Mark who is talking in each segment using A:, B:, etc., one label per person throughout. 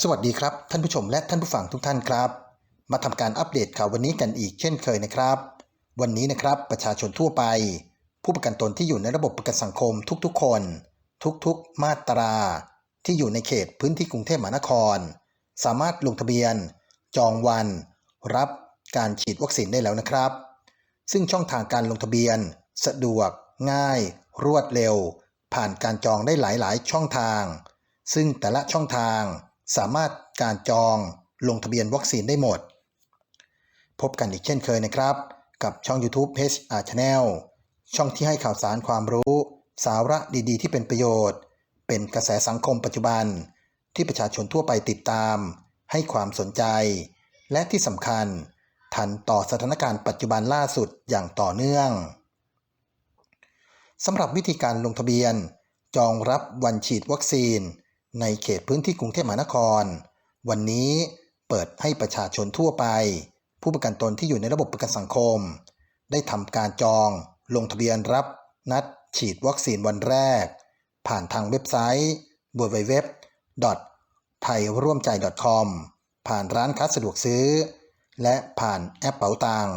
A: สวัสดีครับ ท่านผู้ชมและท่านผู้ฟังทุกท่านครับ มาทำการอัปเดตข่าววันนี้กันอีกเช่นเคยนะครับ วันนี้นะครับประชาชนทั่วไป ผู้ประกันตนที่อยู่ในระบบประกันสังคมทุกๆ คน ทุกๆ มาตรา ที่อยู่ในเขตพื้นที่กรุงเทพมหานคร สามารถลงทะเบียน จองวัน รับการฉีดวัคซีนได้แล้วนะครับ ซึ่งช่องทางการลงทะเบียน สะดวก ง่าย รวดเร็ว ผ่านการจองได้หลายๆ ช่องทาง ซึ่งแต่ละช่องทาง สามารถการจองลงทะเบียนวัคซีนได้หมด พบกันอีกเช่นเคยนะครับ กับช่อง YouTube HR Channel ช่องที่ให้ข่าวสารความรู้ สาระดีๆ ที่เป็นประโยชน์ เป็นกระแสสังคมปัจจุบัน ที่ประชาชนทั่วไปติดตาม ให้ความสนใจ และที่สำคัญ ทันต่อสถานการณ์ปัจจุบันล่าสุดอย่างต่อเนื่องสำหรับวิธีการลงทะเบียน จองรับวันฉีดวัคซีน ในเขตพื้นที่กรุงเทพมหานคร วันนี้เปิดให้ประชาชนทั่วไป ผู้ประกันตนที่อยู่ในระบบประกันสังคม ได้ทำการจองลงทะเบียนรับนัดฉีดวัคซีนวันแรก ผ่านทางเว็บไซต์ www ไทยร่วมใจ .com ผ่านร้านค้าสะดวกซื้อ และผ่านแอปเป๋าตัง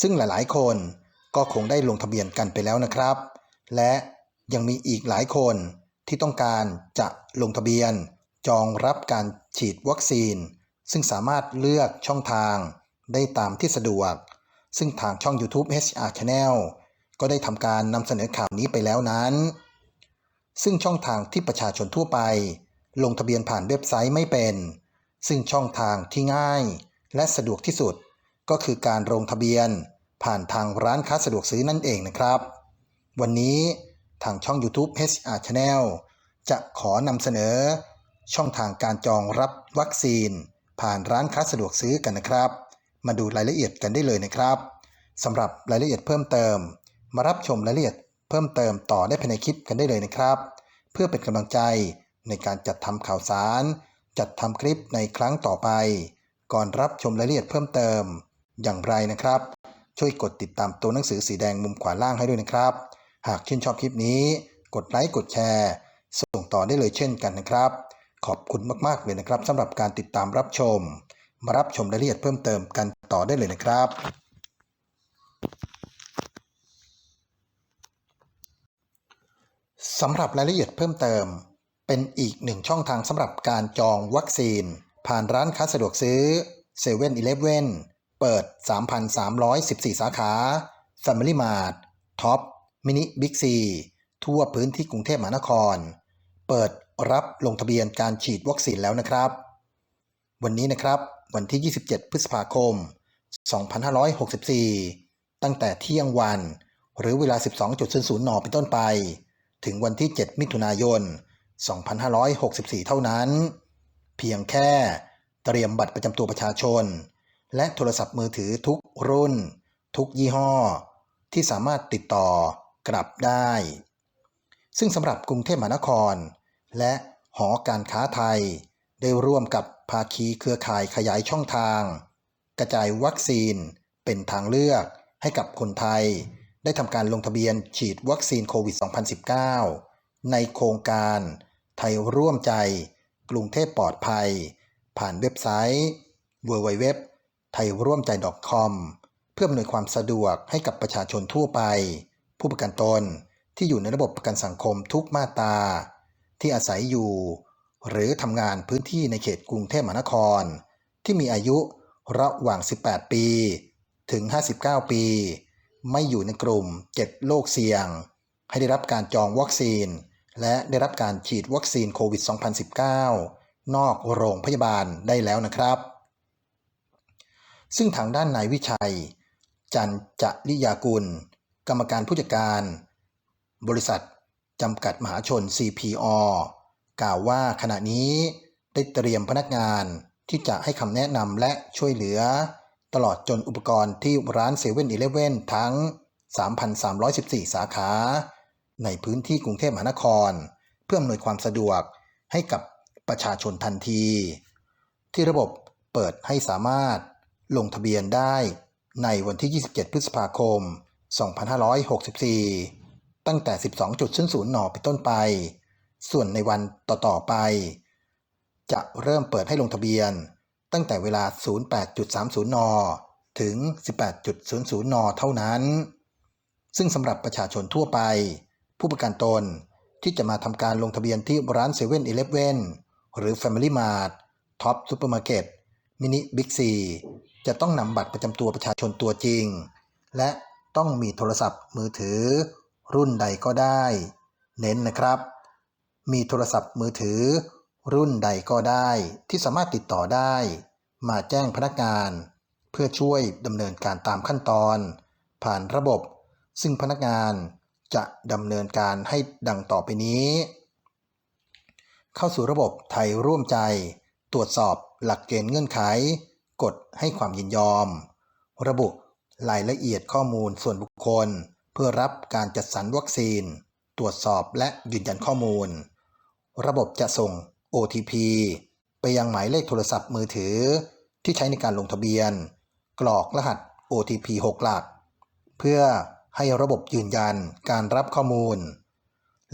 A: ซึ่งหลายๆ คนก็คงได้ลงทะเบียนกันไปแล้วนะครับ และยังมีอีกหลายคน ที่ต้องการจะลงทะเบียน จองรับการฉีดวัคซีน ซึ่งสามารถเลือกช่องทางได้ตามที่สะดวก ซึ่งทางช่อง YouTube HR Channel ก็ได้ทำการนำเสนอข่าวนี้ไปแล้วนั้น ซึ่งช่องทางที่ประชาชนทั่วไป ลงทะเบียนผ่านเว็บไซต์ไม่เป็น ซึ่งช่องทางที่ง่าย และสะดวกที่สุด ก็คือการลงทะเบียน ผ่านทางร้านค้าสะดวกซื้อนั่นเองนะครับ วันนี้ ทางช่อง YouTube HR Channel จะขอนำเสนอ ช่องทางการจองรับวัคซีน ผ่านร้านค้าสะดวกซื้อกันนะครับ มาดูรายละเอียดกันได้เลยนะครับสำหรับรายละเอียดเพิ่มเติม มารับชมรายละเอียดเพิ่มเติมต่อได้ภายในคลิปกันได้เลยนะครับ เพื่อเป็นกำลังใจในการจัดทำข่าวสาร จัดทำคลิปในครั้งต่อไป ก่อนรับชมรายละเอียดเพิ่มเติมอย่างไรนะครับ ช่วยกดติดตามตัวหนังสือสีแดงมุมขวาล่างให้ด้วยนะครับ หากชื่นชอบคลิปนี้ กดไลค์กดแชร์ ส่งต่อได้เลยเช่นกันนะครับ ขอบคุณมากๆเลยนะครับสำหรับการติดตามรับชม มารับชมรายละเอียดเพิ่มเติมกันต่อได้เลยนะครับสำหรับรายละเอียดเพิ่มเติม เป็นอีกหนึ่งช่องทางสำหรับการจองวัคซีน ผ่านร้านค้าสะดวกซื้อ7 e เ e ่ e อเปิด 3,314 สาขา Family Mart Top Mini Big C ทั่วพื้นที่กรุงเทพมหานคร เปิดรับลงทะเบียนการฉีดวัคซีนแล้วนะครับ วันนี้นะครับวันที่ 27 พฤษภาคม 2564 ตั้งแต่เที่ยงวัน หรือเวลา 12.00 น เป็นต้นไป ถึงวันที่ 7 มิถุนายน 2564 เท่านั้น เพียงแค่เตรียมบัตรประจำตัวประชาชน และโทรศัพท์มือถือทุกรุ่น ทุกยี่ห้อ ที่สามารถติดต่อ กลับได้ ซึ่งสำหรับกรุงเทพมหานคร และหอการค้าไทย ได้ร่วมกับภาคีเครือข่ายขยายช่องทาง กระจายวัคซีนเป็นทางเลือกให้กับคนไทย ได้ทำการลงทะเบียนฉีดวัคซีนโควิด 2019 ในโครงการไทยร่วมใจกรุงเทพปลอดภัย ผ่านเว็บไซต์ www ไทยร่วมใจ .com เพื่ออำนวยความสะดวกให้กับประชาชนทั่วไป ผู้ประกันตนที่อยู่ในระบบประกันสังคมทุกมาตราที่อาศัยอยู่ หรือทำงานพื้นที่ในเขตกรุงเทพมหานคร ที่มีอายุระหว่าง 18 ปี ถึง 59 ปี ไม่อยู่ในกลุ่ม 7 โรคเสี่ยง ให้ได้รับการจองวัคซีน และได้รับการฉีดวัคซีนโควิด 2019 นอกโรงพยาบาลได้แล้วนะครับ ซึ่งทางด้านนายวิชัย จันจริยากุล กรรมการผู้จัดการ บริษัทจำกัดมหาชน CPO กล่าวว่าขณะนี้ได้เตรียมพนักงานที่จะให้คำแนะนำและช่วยเหลือ ตลอดจนอุปกรณ์ที่ร้านเซเว่นอีเลฟเว่นทั้ง 3,314 สาขา ในพื้นที่กรุงเทพมหานคร เพื่ออำนวยความสะดวกให้กับประชาชนทันที ที่ระบบเปิดให้สามารถลงทะเบียนได้ในวันที่ 27 พฤษภาคม 2564 ตั้งแต่ 12.00นเป็นต้นไป ส่วนในวันต่อๆไป จะเริ่มเปิดให้ลงทะเบียน ตั้งแต่เวลา 08.30 น ถึง 18.00 น เท่านั้น ซึ่งสำหรับประชาชนทั่วไป ผู้ประกันตนที่จะมาทำการลงทะเบียนที่ร้าน7 e เ e ่ e อหรือ Family Mart ท็อปซูเปอร์มาร์เก็ตมินิบิ๊กซีจะต้องนำบัตรประจำตัวประชาชนตัวจริง และ ต้องมีโทรศัพท์มือถือ รุ่นใดก็ได้ เน้นนะครับ มีโทรศัพท์มือถือ รุ่นใดก็ได้ ที่สามารถติดต่อได้ มาแจ้งพนักงาน เพื่อช่วยดำเนินการตามขั้นตอน ผ่านระบบ ซึ่งพนักงานจะดำเนินการให้ดังต่อไปนี้ เข้าสู่ระบบไทยร่วมใจ ตรวจสอบหลักเกณฑ์เงื่อนไขกดให้ความยินยอม ระบุ รายละเอียดข้อมูลส่วนบุคคล เพื่อรับการจัดสรรวัคซีน ตรวจสอบและยืนยันข้อมูล ระบบจะส่ง OTP ไปยังหมายเลขโทรศัพท์มือถือ ที่ใช้ในการลงทะเบียน กรอกรหัส OTP 6 หลัก เพื่อให้ระบบยืนยันการรับข้อมูล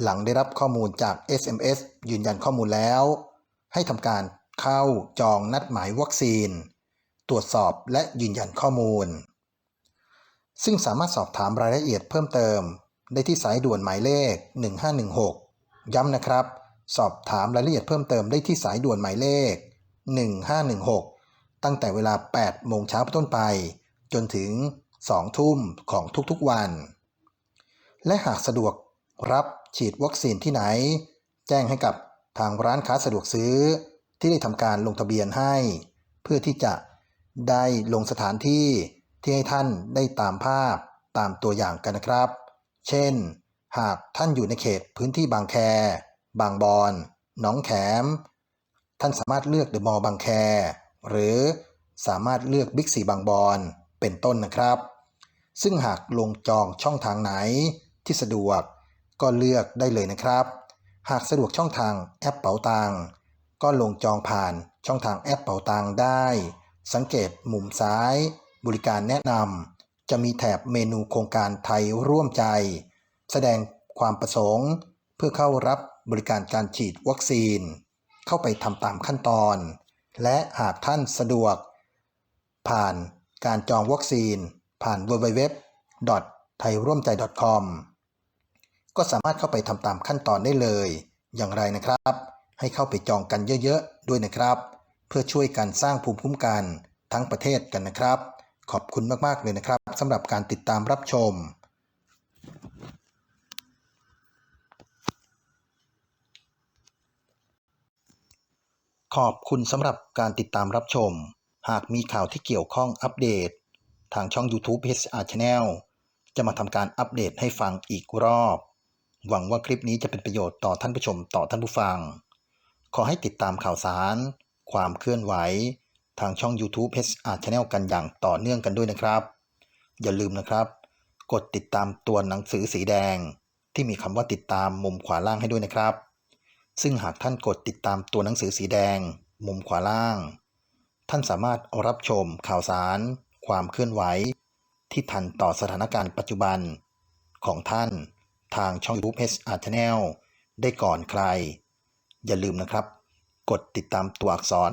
A: หลังได้รับข้อมูลจาก SMS ยืนยันข้อมูลแล้ว ให้ทำการเข้าจองนัดหมายวัคซีน ตรวจสอบและยืนยันข้อมูล ซึ่งสามารถสอบถามรายละเอียดเพิ่มเติม ได้ที่สายด่วนหมายเลข 1516 ย้ำนะครับ สอบถามรายละเอียดเพิ่มเติมได้ที่สายด่วนหมายเลข 1516 ตั้งแต่เวลา 8 โมงเช้าเป็นต้นไป จนถึง 2 ทุ่มของทุกๆวัน และหากสะดวกรับฉีดวัคซีนที่ไหน แจ้งให้กับทางร้านค้าสะดวกซื้อ ที่ได้ทำการลงทะเบียนให้ เพื่อที่จะได้ลงสถานที่ ที่ให้ท่านได้ตามภาพตามตัวอย่างกันนะครับ เช่น หากท่านอยู่ในเขตพื้นที่บางแค บางบอนหนองแขม ท่านสามารถเลือกเดอะมอลล์บางแค หรือสามารถเลือกบิ๊กซีบางบอนเป็นต้นนะครับ ซึ่งหากลงจองช่องทางไหนที่สะดวกก็เลือกได้เลยนะครับ หากสะดวกช่องทางแอปเป๋าตังก็ลงจองผ่านช่องทางแอปเป๋าตังได้ สังเกตมุมซ้าย บริการแนะนำจะมีแถบเมนูโครงการไทยร่วมใจ แสดงความประสงค์ เพื่อเข้ารับบริการการฉีดวัคซีน เข้าไปทำตามขั้นตอน และหากท่านสะดวก ผ่านการจองวัคซีน ผ่าน www t h a i r o a m j a i com ก็สามารถเข้าไปทำตามขั้นตอนได้เลย อย่างไรนะครับ ให้เข้าไปจองกันเยอะๆ ด้วยนะครับ เพื่อช่วยกันสร้างภูมิคุ้มกันทั้งประเทศกันนะครับ ขอบคุณมาก ๆ เลยนะครับสำหรับการติดตามรับชมขอบคุณสำหรับการติดตามรับชม หากมีข่าวที่เกี่ยวข้องอัปเดต ทางช่อง YouTube HR Channel จะมาทำการอัปเดตให้ฟังอีกรอบ หวังว่าคลิปนี้จะเป็นประโยชน์ต่อท่านผู้ชมต่อท่านผู้ฟัง ขอให้ติดตามข่าวสาร ความเคลื่อนไหว ทางช่อง YouTube HR Channel กันอย่างต่อเนื่องกันด้วยนะครับ อย่าลืมนะครับ กดติดตามตัวหนังสือสีแดง ที่มีคำว่าติดตามมุมขวาล่างให้ด้วยนะครับ ซึ่งหากท่านกดติดตามตัวหนังสือสีแดง มุมขวาล่าง ท่านสามารถรับชมข่าวสาร ความเคลื่อนไหว ที่ทันต่อสถานการณ์ปัจจุบัน ของท่านทางช่อง YouTube HR Channel ได้ก่อนใคร อย่าลืมนะครับ กดติดตามตัวอักษร